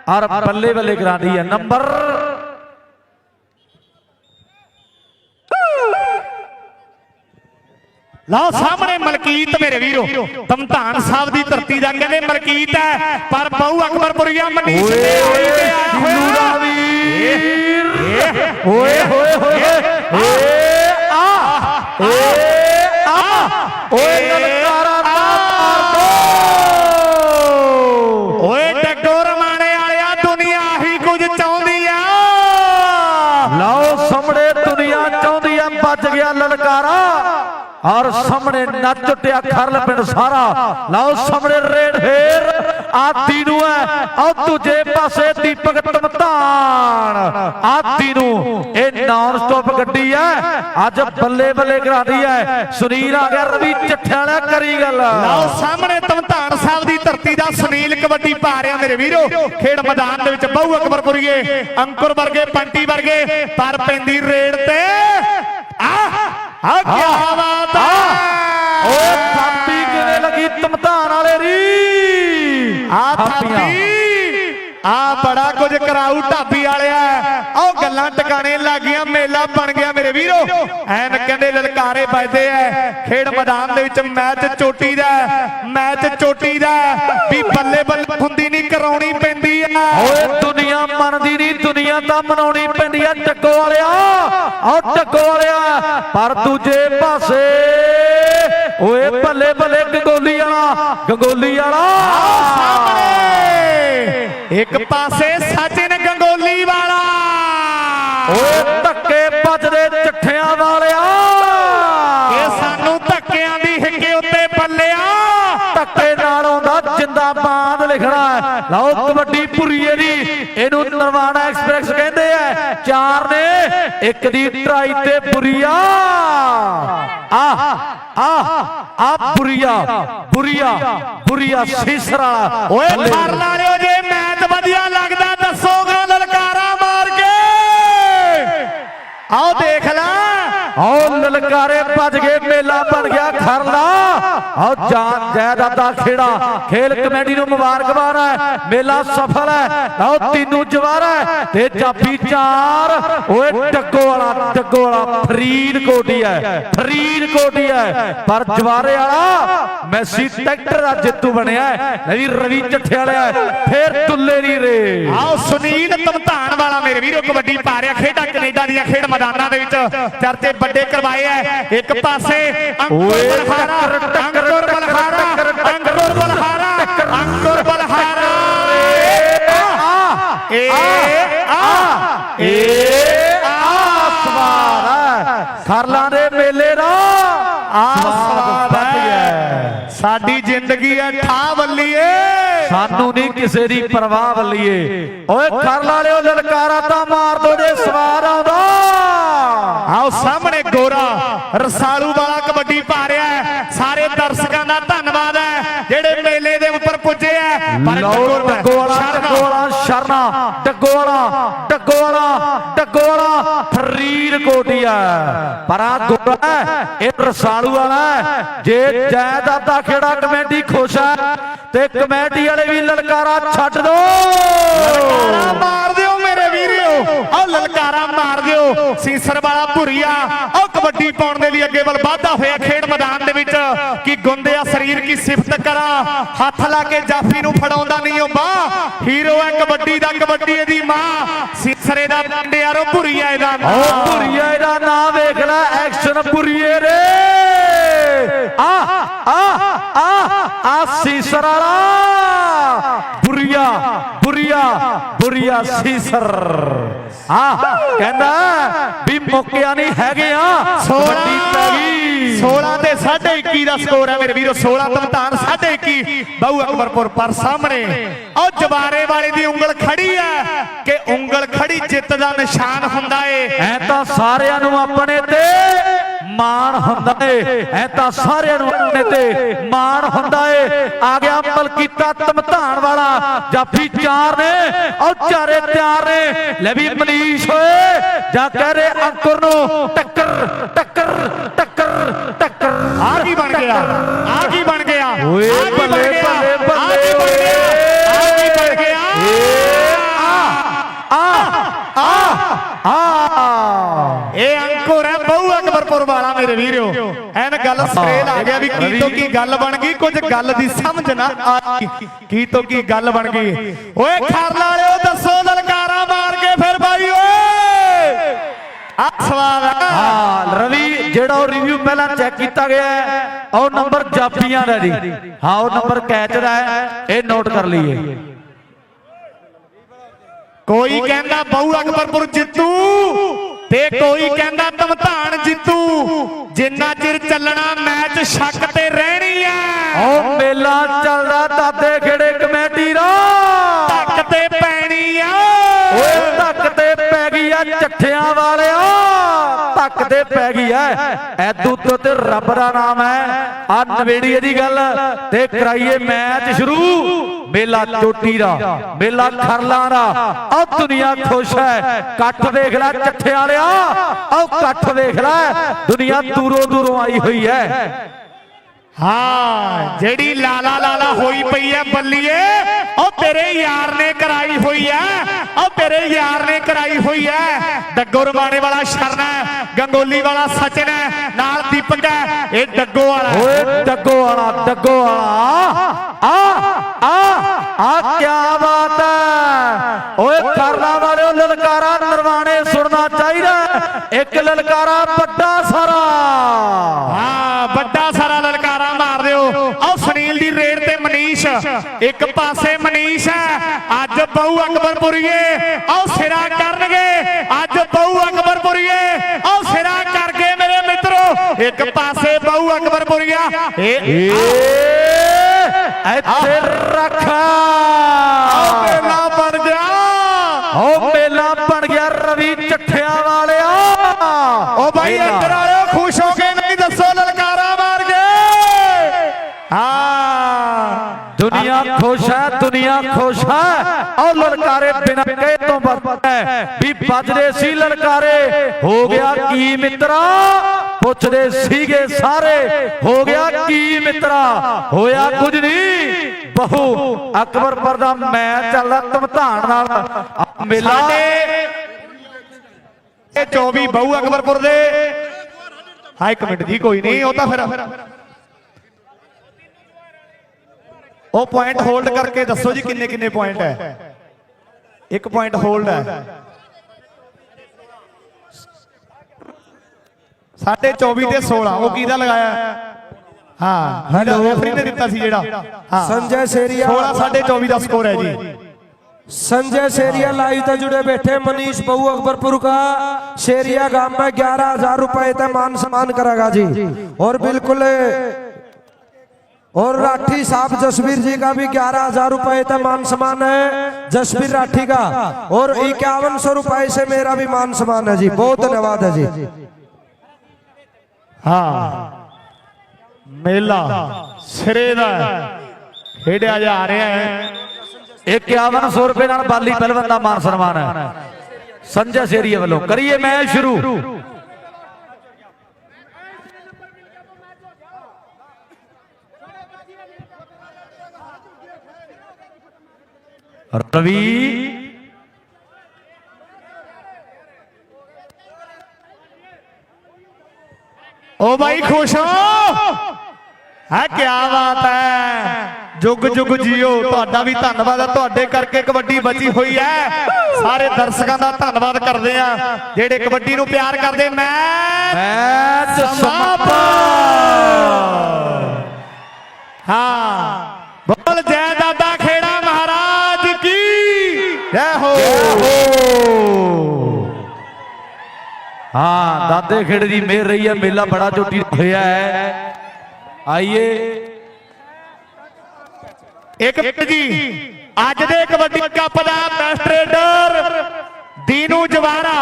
ਔਰ ਬੱਲੇ ਬੱਲੇ ਕਰਾਂਦੀ ਹੈ। ਨੰਬਰ ਲਓ ਸਾਹਮਣੇ ਮਲਕੀਤ ਮੇਰੇ ਵੀਰੋ। ਤਮਧਾਨ ਸਾਹਿਬ ਦੀ ਧਰਤੀ ਦਾ ਕਹਿੰਦੇ ਮਲਕੀਤ ਹੈ ਪਰ ਬਹੁ ਅਕਬਰਪੁਰੀਆ ਓਏ ਦੇ ਆਈ ਓਏ ਦਾ ਵੀਰ ਓਏ ਹੋਏ ਹੋਏ ਏ ਆ ਏ ਆ ਓਏ ਲਲਕਾਰਾ ਨਾ ਮਾਰ। ਓਏ ਡੱਗੋ ਰਮਾਣੇ ਵਾਲਿਆ ਦੁਨੀਆ ਹੀ ਕੁਝ ਚਾਹੁੰਦੀ ਆ। ਲਓ ਸਾਹਮਣੇ ਦੁਨੀਆ ਚਾਹੁੰਦੀ ਆ ਵੱਜ ਗਿਆ ਲਲਕਾਰਾ। ਔਰ ਸਾਹਮਣੇ ਨੱਚ ਉੱਟਿਆ ਖਰਲ ਪਿੰਡ ਸਾਰਾ। ਲਓ ਸਾਹਮਣੇ ਰੇਡ ਫੇਰ। ਆਦੀ ਨੂੰ ਹੈ। ਔਰ ਦੂਜੇ ਪਾਸੇ ਦੀਪਕ ਤਮਤਾਨ। ਆਦੀ ਨੂੰ ਇਹ ਨਾਨ ਸਟਾਪ ਗੱਡੀ ਹੈ। ਅੱਜ ਬੱਲੇ ਬੱਲੇ ਕਰਾਦੀ ਹੈ। ਸੁਨੀਲ ਆ ਗਿਆ, ਰਵੀ ਚੱਠਿਆਂ ਵਾਲਾ ਕਰੀ ਗੱਲ। ਲਓ ਸਾਹਮਣੇ ਤਮਧਾਨ ਸਾਹਿਬ ਦੀ ਧਰਤੀ ਦਾ ਸੁਨੀਲ ਕਬੱਡੀ ਪਾ ਰਿਹਾ ਮੇਰੇ ਵੀਰੋ। ਖੇਡ ਮੈਦਾਨ ਦੇ ਵਿੱਚ ਬਹੁ ਅਕਬਰਪੁਰੀਏ, ਅੰਕੁਰ ਵਰਗੇ, ਪੰਟੀ ਵਰਗੇ, ਪਰ ਪੈਂਦੀ ਰੇਡ ਤੇ। ਆ ਆ ਕੀ ਬਾਤ ਆ ਓਏ ਥਾਪੀ ਕਿਵੇਂ ਲੱਗੀ ਤਮਤਾਨ ਵਾਲੇ ਦੀ? ਆ। ਥਾਪੀ। ਆ ਬੜਾ ਕੁਝ ਕਰਾਊ ਢਾਬੀ ਵਾਲਿਆ। ਉਹ ਗੱਲਾਂ ਟਿਕਾਣੇ ਲੱਗੀਆਂ ਮੇਲਾ ਬਣ ਗਿਆ ਮੇਰੇ ਵੀਰੋ। ਐਨ ਕਹਿੰਦੇ ਲਲਕਾਰੇ ਵੱਜਦੇ ਐ। ਖੇਡ ਮੈਦਾਨ ਦੇ ਵਿੱਚ ਮੈਚ ਚੋਟੀ ਦਾ ਮੈਚ ਚੋਟੀ ਦਾ ਵੀ ਬੱਲੇ ਬੱਲੇ ਹੁੰਦੀ ਨਹੀਂ ਕਰਾਉਣੀ ਪੈਂਦੀ ਆ ਓਏ ਦੁਨੀਆ ਮੰਨਦੀ ਨਹੀਂ ਦੁਨੀਆ ਤਾਂ ਮਨਾਉਣੀ ਪੈਂਦੀ ਆ ਟੱਗੋ ਵਾਲਿਆ। ਆ ਟੱਗੋ ਵਾਲਿਆ ਪਰ ਦੂਜੇ ਪਾਸੇ ਓਏ ਬੱਲੇ ਬੱਲੇ ਗੰਗੋਲੀ ਵਾਲਾ ਗੰਗੋਲੀ ਵਾਲਾ। ਸਾਹਮਣੇ। ਇੱਕ ਪਾਸੇ ਸਚਿਨ ਗੰਗੋਲੀ ਵਾਲਾ। ਓਏ ਧੱਕੇ ਵੱਜਦੇ ਚੱਠਿਆਂ ਵਾਲਿਆ। ਇਹ ਸਾਨੂੰ ਧੱਕਿਆਂ ਦੀ ਹਿੱਕੇ ਉੱਤੇ ਪੱਲਿਆ। ਧੱਕੇ ਨਾਲ ਆਉਂਦਾ ਜਿੰਦਾਬਾਦ ਲਿਖਣਾ। ਲਓ ਕਬੱਡੀ ਪੁਰੀਏ ਦੀ। ਇਹਨੂੰ ਐਕਸਪ੍ਰੈਸ ਕਹਿੰਦੇ ਆ, ਚਾਰ ਨੇ, ਇੱਕ ਦੀ ਟਰਾਈ ਤੇ ਬੁਰੀਆ। ਆ ਆ ਆ, ਬੁਰੀਆ ਬੁਰੀਆ ਬੁਰੀਆ, ਸੀਸਰਾ ਓਏ ਫੜ ਲਾਲਿਓ ਜੇ ਮੈਚ ਵਧੀਆ ਲੱਗਦਾ ਦੱਸੋਗਾ ਲਲਕਾਰਾ ਮਾਰ ਕੇ ਆਓ ਦੇਖ ਲੈ ਆਓ ਲਲਕਾਰੇ ਭੱਜ ਗਏ, ਮੇਲਾ ਬਣ ਗਿਆ ਖਰਲਾ ਆਓ ਜਾਨ, ਜਾਇਦਾਦ ਦਾ ਖੇੜਾ। ਖੇਲ ਕਮੇਟੀ ਨੂੰ ਮੁਬਾਰਕਬਾਦ ਹੈ, ਮੇਲਾ ਸਫਲ ਹੈ। ਆਓ ਤੀਨੂ ਜਵਾਰ ਤੇ ਜਾਫੀ ਚਾਰ। ਓਏ ਟੱਗੋ ਵਾਲਾ ਟੱਗੋ ਵਾਲਾ ਫਰੀਦ ਹੈ ਫਰੀਦ ਹੈ। ਪਰ ਜਵਾਰੇ ਵਾਲਾ, ਮੈਸੀ ਟਰੈਕਟਰ ਦਾ ਜੇਤੂ ਬਣਿਆ ਹੈ। ਰਵੀ ਚੱਠੇ ਵਾਲਾ ਫੇਰ ਤੁੱਲੇ ਦੀ ਰੇ ਆਓ ਸੁਨੀਲ ਤਮਧਾਨ ਵਾਲਾ ਮੇਰੇ ਵੀਰੋ, ਕਬੱਡੀ ਪਾ ਰਿਹਾ, ਖੇਡਾਂ ਕੈਨੇਡਾ ਦੀਆਂ ਖੇਡ ਮੈਦਾਨਾਂ ਦੇ ਵਿੱਚ। ਚਰਚੇ ਵੱਡੇ ਕਰਵਾਏ ਐ। ਇੱਕ ਪਾਸੇ ਅੰਕੁਰ ਬਲਹਾਰਾ ਟੱਕਰ, ਟੱਕਰ, ਅੰਕੁਰ ਬਲਹਾਰਾ ਟੱਕਰ, ਟੱਕਰ, ਅੰਕੁਰ ਬਲਹਾਰਾ ਅੰਕੁਰ ਬਲਹਾਰਾ। ਆ ਏ ਆ ਏ ਆਸਮਾਨ ਖਰਲਾਂ ਦੇ ਮੇਲੇ ਦਾ ਵੱਧ ਗਿਆ ਹੈ ਸਾਡੀ ਜ਼ਿੰਦਗੀ ਹੈ ਠਾ ਬੱਲੀਏ ਸਾਨੂੰ ਨਹੀਂ ਕਿਸੇ ਦੀ ਪਰਵਾਹ ਵੱਲੀਏ। ਓਏ ਖਰ ਲਾਲਿਓ ਲਲਕਾਰਾ ਤਾਂ ਮਾਰ ਦੋ ਜੇ ਸਵਾਰ ਆਉਂਦਾ ਆਓ ਸਾਹਮਣੇ ਗੋਰਾ। ਰਸਾਲੂ ਵਾਲਾ ਕਬੱਡੀ ਪਾ ਰਿਹਾ ਹੈ। ਸਾਰੇ ਦਰਸ਼ਕਾਂ ਦਾ ਧੰਨਵਾਦ ਹੈ। ਜਿਹੜੇ ਮੇਲੇ ਦੇ ਉੱਪਰ ਪੁੱਜੇ ਹੈ। ਪਰ ਡੱਗੋ ਵਾਲਾ। ਡੱਗੋ ਵਾਲਾ ਸ਼ਰਨਾ। ਡੱਗੋ ਵਾਲਾ ਡੱਗੋ ਵਾਲਾ ਡੱਗੋ ਵਾਲਾ ਫਰੀਦ ਕੋਟੀਆ ਪਰ ਆ ਗੋਰਾ ਇਹ ਰਸਾਲੂ ਵਾਲਾ। ਜੇ ਜਾਇਦਾਦ ਦਾ ਖੇੜਾ ਕਮੇਟੀ ਖੁਸ਼ ਹੈ ਤੇ ਕਮੇਟੀ ਵਾਲੇ ਵੀ ਲਲਕਾਰਾ ਛੱਡ ਦੋ। ਲਲਕਾਰਾ ਮਾਰ ਦਿਓ। ਉਹ ਲਲਕਾਰਾ ਮਾਰ ਦਿਓ। ਸੀਸਰ ਵਾਲਾ ਭੁਰੀਆ। ਉਹ ਕਬੱਡੀ ਪਾਉਣ ਦੇ ਲਈ ਅੱਗੇ ਵੱਲ ਵਾਧਾ ਹੋਇਆ ਖੇਡ ਮੈਦਾਨ ਦੇ ਵਿੱਚ। ਕਿ ਗੁੰਦਿਆ ਸਰੀਰ ਕੀ ਸਿਫਤ ਕਰਾਂ? ਹੱਥ ਲਾ ਕੇ ਜਾਫੀ ਨੂੰ ਫੜਾਉਂਦਾ ਨਹੀਂ ਉਹ ਬਾਹ ਹੀਰੋ ਹੈ ਕਬੱਡੀ ਦਾ, ਕਬੱਡੀ ਇਹਦੀ ਮਾਂ। ਸੀਸਰੇ ਦਾ ਡੰਡਿਆਰੋ ਭੁਰੀਆ ਇਹਦਾ ਓ ਨਾਮ ਭੁਰੀਏ ਦਾ ਨਾਂ ਵੇਖ ਲੈ, ਐਕਸ਼ਨ ਭੁਰੀਏ ਰੇ। ਆ ਆ ਆ ਆ, ਸੀਸਰ ਵਾਲਾ। ਭੁਰੀਆ ਭੁਰੀਆ ਭੁਰੀਆ ਸੀਸਰ ਆ ਕਹਿੰਦਾ ਵੀ ਮੁੱਕਿਆ ਨਹੀਂ ਹੈਗੇ ਆ। 16 ਵੱਡੀ ਪੈ ਗਈ। 16 ਤੇ 21 ਦਾ ਸਕੋਰ ਹੈ ਮੇਰੇ ਵੀਰੋ 16 ਤਮਤਾਨ 21 ਬਹੁ ਅਕਬਰਪੁਰ ਪਰ ਸਾਹਮਣੇ। ਉਹ ਜਵਾਰੇ ਵਾਲੇ ਦੀ ਉਂਗਲ ਖੜੀ ਹੈ ਕਿ ਉਂਗਲ ਖੜੀ ਜਿੱਤ ਦਾ ਨਿਸ਼ਾਨ ਹੁੰਦਾ ਏ। ਐ ਤਾਂ ਸਾਰਿਆਂ ਨੂੰ ਆਪਣੇ ਤੇ ਮਾਣ ਹੁੰਦਾ ਏ। ਐ ਤਾਂ ਸਾਰਿਆਂ ਨੂੰ ਆਪਣੇ ਤੇ ਮਾਣ ਹੁੰਦਾ ਏ। ਆ ਗਿਆ ਮਲਕੀਤਾ ਧਮਧਾਨ ਵਾਲਾ। ਜਾਫੀ ਚਾਰ ਨੇ ਉਹ ਚਾਰੇ ਤਿਆਰ ਨੇ। ਲੈ ਵੀ ਮਨੀਸ਼ ਓਏ। ਜਾ ਕਹਿ ਰੇ ਅੰਕੁਰ ਨੂੰ ਟੱਕਰ ਟੱਕਰ ਟੱਕਰ ਟੱਕਰ। ਆ ਕੀ ਬਣ ਗਿਆ ਆ ਕੀ ਬਣ ਗਿਆ ਓਏ ਆਹ ਕੀ ਬਣ ਬੱਲੇ, ਗਿਆ? ਬੱਲੇ, ਆਹ ਬੱਲੇ, ਕੀ ਬਣ ਗਿਆ? ਆਹ ਕੀ ਬਣ ਗਿਆ ਆ ਇਹ ਅੰਕੁਰ ਹੈ ਬਹੁ ਅਕਬਰਪੁਰ ਵਾਲਾ ਮੇਰੇ ਵੀਰੋ। ਐਨ ਗੱਲ ਸਟ੍ਰੇਲ ਆ ਗਿਆ ਵੀ ਕੀ ਤੋਂ ਕੀ ਗੱਲ ਬਣ ਗਈ ਕੁਝ ਗੱਲ ਦੀ ਸਮਝ ਨਾ ਆਈ ਕੀ ਤੋਂ ਕੀ ਗੱਲ ਬਣ ਗਈ। ਓਏ ਖਰਲਾ ਵਾਲਿਓ ਦੱਸੋ ਲਲਕਾਰਾ ਮਾਰ ਕੇ ਫਿਰ ਬਾਈ ਓਏ! ਆ ਸਵਾਲ ਹੈ ਰਵੀ ਜਿਹੜਾ ਉਹ ਰਿਵਿਊ ਪਹਿਲਾਂ ਚੈੱਕ ਕੀਤਾ ਗਿਆ ਹੈ ਉਹ ਨੰਬਰ ਜਾਫੀਆਂ ਦਾ ਜੀ। ਹਾਂ ਉਹ ਨੰਬਰ ਕੈਚ ਦਾ ਹੈ ਇਹ ਨੋਟ ਕਰ ਲਈਏ। ਕੋਈ ਕਹਿੰਦਾ ਬਹੁ ਅਕਬਰਪੁਰ ਜਿੱਤੂ ਤੇ ਕੋਈ ਕਹਿੰਦਾ ਧਮਧਾਨ ਜਿੱਤੂ ਜਿੰਨਾ ਚਿਰ ਚੱਲਣਾ ਮੈਚ ਸ਼ੱਕ ਤੇ ਰਹਿਣੀ ਐ। ਉਹ ਮੇਲਾ ਚੱਲਦਾ ਦਾਦੇ ਖੇੜੇ ਕਮੇਟੀ ਦਾ। ਧੱਕ ਤੇ ਪੈਣੀ ਆ। ਓਏ ਧੱਕ ਤੇ ਪੈ ਗਈ ਆ ਚੱਠਿਆਂ ਵਾਲਿਆ। ਤੇ ਪੈ ਗਈ ਐ। ਐਦੂ ਤੋਂ ਤੇ ਰੱਬ ਦਾ ਨਾਮ ਹੈ ਆ ਨਵੇੜੀਏ ਦੀ ਗੱਲ ਤੇ ਕਰਾਈਏ ਮੈਚ ਸ਼ੁਰੂ। ਮੇਲਾ ਚੋਟੀ ਦਾ, ਮੇਲਾ ਖਰਲਾਂ ਦਾ। ਆ ਦੁਨੀਆ ਖੁਸ਼ ਹੈ ਇਕੱਠ ਦੇਖ ਲੈ ਚੱਠਿਆਂ ਵਾਲਿਆ। ਆ ਕੱਠ ਵੇਖ ਲੈ। ਦੁਨੀਆ ਦੂਰੋਂ ਦੂਰੋਂ ਆਈ ਹੋਈ ਹੈ ਹਾਂ ਜਿਹੜੀ ਲਾਲਾ ਲਾਲਾ ਹੋਈ ਪਈ ਐ ਬੱਲੀਏ ਉਹ ਤੇਰੇ ਯਾਰ ਨੇ ਕਰਾਈ ਹੋਈ ਐ ਉਹ ਤੇਰੇ ਯਾਰ ਨੇ ਕਰਾਈ ਹੋਈ ਐ ਡੱਗੋ ਰਮਾਣੇ ਵਾਲਾ ਸ਼ਰਨ ਗੰਗੋਲੀ ਵਾਲਾ ਸਚਨ ਨਾਲ ਦੀਪਕ ਹੈ ਇਹ ਡੱਗੋ ਵਾਲਾ ਓਏ ਡੱਗੋ ਵਾਲਾ ਡੱਗੋ ਵਾਲਾ। ਆ ਆ ਆ ਕੀ ਬਾਤ ਹੈ। ਓਏ ਕਰਨਾ ਵਾਲਿਓ ਲਲਕਾਰਾ ਨਰਵਾਣੇ ਸੁਣਨਾ ਚਾਹੀਦਾ। ਇੱਕ ਲਲਕਾਰਾ ਵੱਡਾ ਸਾਰਾ। ਹਾਂ ਵੱਡਾ ਸਾਰਾ ਲਲਕਾਰਾ ਇੱਕ ਪਾਸੇ ਮਨੀਸ਼ ਹੈ। ਅੱਜ ਬਹੁ ਅਕਬਰਪੁਰੀਏ। ਆਹ ਸਿਰਾ ਕਰਨਗੇ। ਅੱਜ ਬਹੁ ਅਕਬਰਪੁਰੀਏ। ਆਹ ਸਿਰਾ ਕਰ ਗਏ ਮੇਰੇ ਮਿੱਤਰੋ। ਇੱਕ ਪਾਸੇ ਬਹੁ ਅਕਬਰਪੁਰੀਆ। ਏ ਇੱਥੇ ਰੱਖ। ਮੇਲਾ ਬਣ ਗਿਆ। ਓ ਮੇਲਾ ਬਣ ਗਿਆ ਰਵੀ ਚੱਠਿਆਂ ਵਾਲਿਆ। ਓ ਭਾਈ ਮੇਲਾ। ਅੰਦਰ ਵਾਲਿਓ ਖੁਸ਼ ਹੋ ਕੇ ਨਹੀਂ ਦੱਸੋ ਲਲਕਾਰਾ ਮਾਰ ਕੇ ਹਾਂ ਦੁਨੀਆ ਖੁਸ਼ ਹੈ ਦੁਨੀਆ ਖੁਸ਼ ਹੈ। ਔਰ ਲਲਕਾਰੇ ਬਿਨਾਂ ਕਹੇ ਤੋਂ ਵੱਧ ਹੈ। ਵੀ ਵੱਜਦੇ ਸੀ ਲਲਕਾਰੇ। ਹੋ ਗਿਆ ਕੀ ਮਿੱਤਰਾ? ਪੁੱਛਦੇ ਸੀਗੇ ਸਾਰੇ। ਹੋ ਗਿਆ ਕੀ ਮਿੱਤਰਾ? ਹੋਇਆ ਕੁਝ ਨਹੀਂ। ਬਹੁ ਅਕਬਰਪੁਰ ਦਾ ਮੈਚ ਚੱਲਦਾ ਧਮਧਾਨ ਨਾਲ। ਮੇਲਾ। ਇਹ 24 ਬਹੁ ਅਕਬਰਪੁਰ ਦੇ। ਹਾਂ ਇੱਕ ਮਿੰਟ ਜੀ ਕੋਈ ਨਹੀਂ ਉਹ ਤਾਂ ਫਿਰ ਉਹ ਪੁਆਇੰਟ ਹੋਲਡ ਕਰਕੇ ਦੱਸੋ ਜੀ ਕਿੰਨੇ ਕਿੰਨੇ ਪੁਆਇੰਟ ਹੈ ਇੱਕ ਪੁਆਇੰਟ ਹੋਲਡ ਹੈ ਸਾਡੇ 24 ਤੇ 16 ਉਹ ਕਿਹਦਾ ਲਗਾਇਆ ਹਾਂ ਹੈਲੋ। ਰੈਫਰੀ ਨੇ ਦਿੱਤਾ ਸੀ ਜਿਹੜਾ ਹਾਂ संजय सेरिया 16 ਸਾਡੇ 24 ਦਾ ਸਕੋਰ ਹੈ ਜੀ संजय सेरिया लाइव से जुड़े बैठे मनीष बहु अकबरपुर का शेरिया गांव में ग्यारह हजार रुपए तक मान सम्मान करेगा जी और बिल्कुल और राठी साहब जसवीर जी का भी ग्यारह हजार रुपए तक मान सम्मान है जसवीर राठी का और इक्यावन सौ रुपए से मेरा भी मान सम्मान है जी बहुत धन्यवाद है जी ਹਾਂ ਮੇਲਾ ਸਿਰੇ ਦਾ ਖੇਡਿਆ ਜਾ ਰਿਹਾ ਹੈ 5100 ਰੁਪਏ ਨਾਲ ਬਾਲੀ ਪਹਿਲਵਾਨ ਦਾ ਮਾਨ ਸਨਮਾਨ ਹੈ ਸੰਜੇ ਸੇਰੀਏ ਵੱਲੋਂ ਕਰੀਏ ਮੈਚ ਸ਼ੁਰੂ ਰਵੀ। ਓ ਬਾਈ ਖੁਸ਼ ਹੋ। ਹੈ। ਕੀ ਬਾਤ ਹੈ। ਜੁਗ ਜੁਗ ਜੀਓ। ਤੁਹਾਡਾ ਵੀ ਧੰਨਵਾਦ ਹੈ। ਤੁਹਾਡੇ ਕਰਕੇ ਕਬੱਡੀ ਬਚੀ ਹੋਈ ਹੈ। ਸਾਰੇ ਦਰਸ਼ਕਾਂ ਦਾ ਧੰਨਵਾਦ ਕਰਦੇ ਆ ਜਿਹੜੇ ਕਬੱਡੀ ਨੂੰ ਪਿਆਰ ਕਰਦੇ ਮੈਂ ਮੈਚ ਸਮਾਪਤ। ਹਾਂ। ਬੋਲ ਜੈ ਦਾਦਾ। ਹਾਂ, ਦਾਦੇ ਖੇੜੇ ਦੀ ਮੇਰ ਰਹੀ ਹੈ, ਮੇਲਾ ਬੜਾ ਚੋਟੀ ਹੋਇਆ ਹੈ। ਆਈਏ। ਇੱਕ ਮਿੰਟ ਜੀ, ਅੱਜ ਦੇ ਕਬੱਡੀ ਕੱਪ ਦਾ ਬੈਸਟ ਰੇਡਰ ਦੀਨੂ ਜਵਾਰਾ।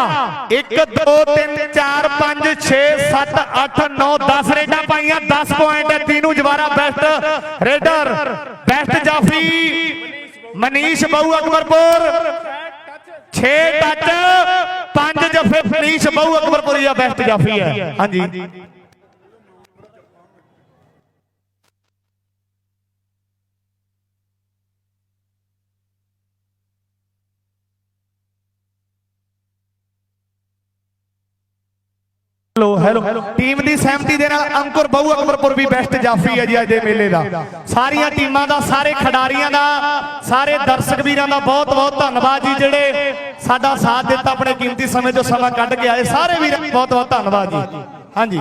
1 2 3 4 5 6 7 8 9 10 ਰੇਡਾਂ ਪਾਈਆਂ 10 ਪੁਆਇੰਟ ਹੈ Deenu Jawara best raider best ਜਾਫੀ, ਮਨੀਸ਼ ਬਾਊ ਅਕਬਰਪੁਰ। 6 ਟੱਚ ਪੰਜ ਜਫੇ ਮਨੀਸ਼ ਬਹੁ ਅਕਬਰਪੁਰੀ ਦਾ ਬੈਸਟ ਜਾਫੀ ਹੈ। ਹਾਂਜੀ। Hello hello. ਟੀਮ ਦੀ ਸਹਿਮਤੀ ਦੇ ਨਾਲ ਅੰਕੁਰ ਬਾਊ ਅਕਬਰਪੁਰ ਵੀ ਬੈਸਟ ਜਾਫੀ ਹੈ ਜੀ ਅੱਜ ਦੇ ਮੇਲੇ ਦਾ। ਸਾਰੀਆਂ ਟੀਮਾਂ ਦਾ, ਸਾਰੇ ਖਿਡਾਰੀਆਂ ਦਾ, ਸਾਰੇ ਦਰਸ਼ਕ ਵੀਰਾਂ ਦਾ ਬਹੁਤ ਬਹੁਤ ਧੰਨਵਾਦ ਜੀ, ਜਿਹੜੇ ਸਾਡਾ ਸਾਥ ਦਿੱਤਾ ਆਪਣੇ ਕੀਮਤੀ ਸਮੇਂ ਚੋਂ ਸਮਾਂ ਕੱਢ ਕੇ ਆਏ। ਸਾਰੇ ਵੀਰਾਂ ਬਹੁਤ ਬਹੁਤ ਧੰਨਵਾਦ ਜੀ। ਹਾਂਜੀ।